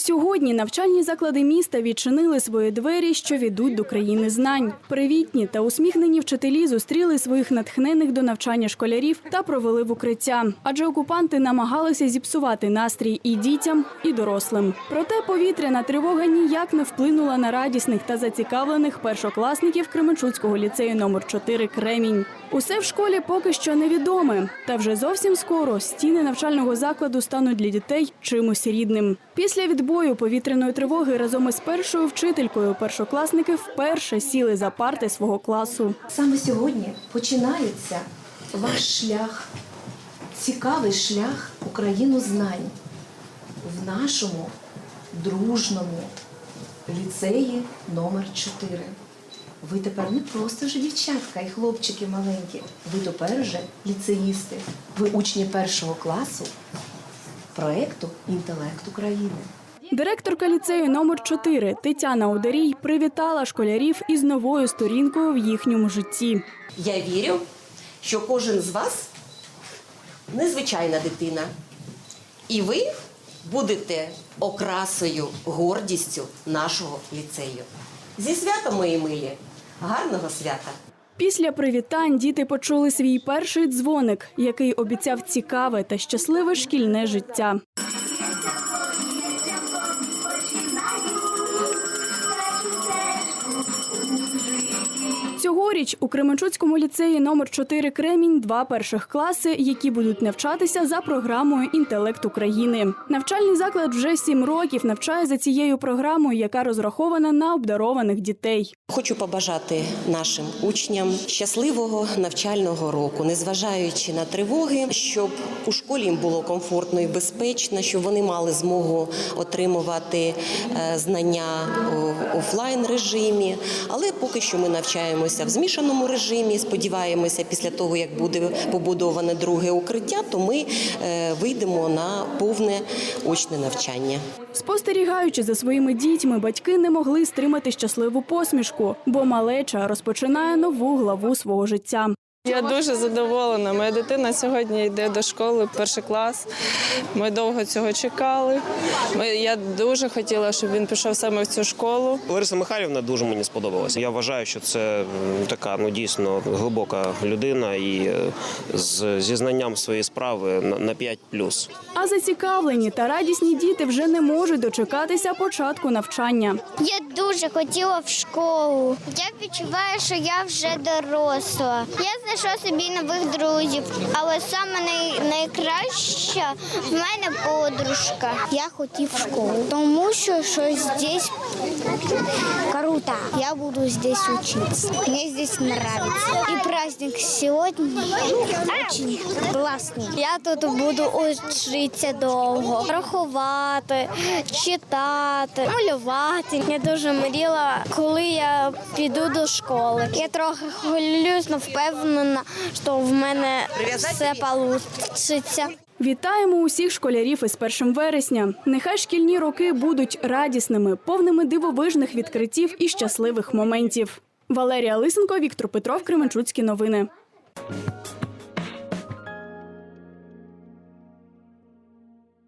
Сьогодні навчальні заклади міста відчинили свої двері, що ведуть до країни знань. Привітні та усміхнені вчителі зустріли своїх натхнених до навчання школярів та провели в укриття. Адже окупанти намагалися зіпсувати настрій і дітям, і дорослим. Проте повітряна тривога ніяк не вплинула на радісних та зацікавлених першокласників Кременчуцького ліцею номер 4 Кремінь. Усе в школі поки що невідоме, та вже зовсім скоро стіни навчального закладу стануть для дітей чимось рідним. Після відбою повітряної тривоги разом із першою вчителькою першокласники вперше сіли за парти свого класу. Саме сьогодні починається ваш шлях, цікавий шлях у країну знань в нашому дружному ліцеї номер 4. Ви тепер не просто ж дівчатка і хлопчики маленькі. Ви тепер вже ліцеїсти. Ви учні першого класу проєкту Інтелект України. Директорка ліцею номер 4 Тетяна Ударій привітала школярів із новою сторінкою в їхньому житті. Я вірю, що кожен з вас незвичайна дитина. І ви будете окрасою, гордістю нашого ліцею. Зі святом, мої милі! Гарного свята! Після привітань діти почули свій перший дзвоник, який обіцяв цікаве та щасливе шкільне життя. Цьогоріч у Кременчуцькому ліцеї номер 4 Кремінь два перших класи, які будуть навчатися за програмою Інтелект України. Навчальний заклад вже сім років навчає за цією програмою, яка розрахована на обдарованих дітей. Хочу побажати нашим учням щасливого навчального року, незважаючи на тривоги, щоб у школі їм було комфортно і безпечно, щоб вони мали змогу отримувати е, знання в офлайн режимі. Але поки що ми навчаємося в змішаному режимі. Сподіваємося, після того як буде побудоване друге укриття, то ми е, вийдемо на повне очне навчання. Спостерігаючи за своїми дітьми, батьки не могли стримати щасливу посмішку, бо малеча розпочинає нову главу свого життя. Я дуже задоволена. Моя дитина сьогодні йде до школи, перший клас. Ми довго цього чекали. Ми, я дуже хотіла, щоб він пішов саме в цю школу. Лариса Михайлівна дуже мені сподобалася. Я вважаю, що це така ну дійсно глибока людина і е, з зі знанням своєї справи на, на 5+. А зацікавлені та радісні діти вже не можуть дочекатися початку навчання. Я дуже хотіла в школу. Я відчуваю, що я вже доросла. Я знайшла собі нових друзів, але саме най- найкраща в мене подружка. Я хотів в школу, тому що щось здесь круто. Я буду здесь учиться. Мне здесь нравится. И праздник сегодня очень классный. Я тут буду учитися довго, рахувати, читати, малювати. Я дуже мріяла, коли я піду до школи. Я трохи хвилююсь, але впевнена, що в мене все вийде. Вітаємо усіх школярів із 1 вересня. Нехай шкільні роки будуть радісними, повними дивовижних відкриттів і щасливих моментів. Валерія Лисенко, Віктор Петров, Кременчуцькі новини.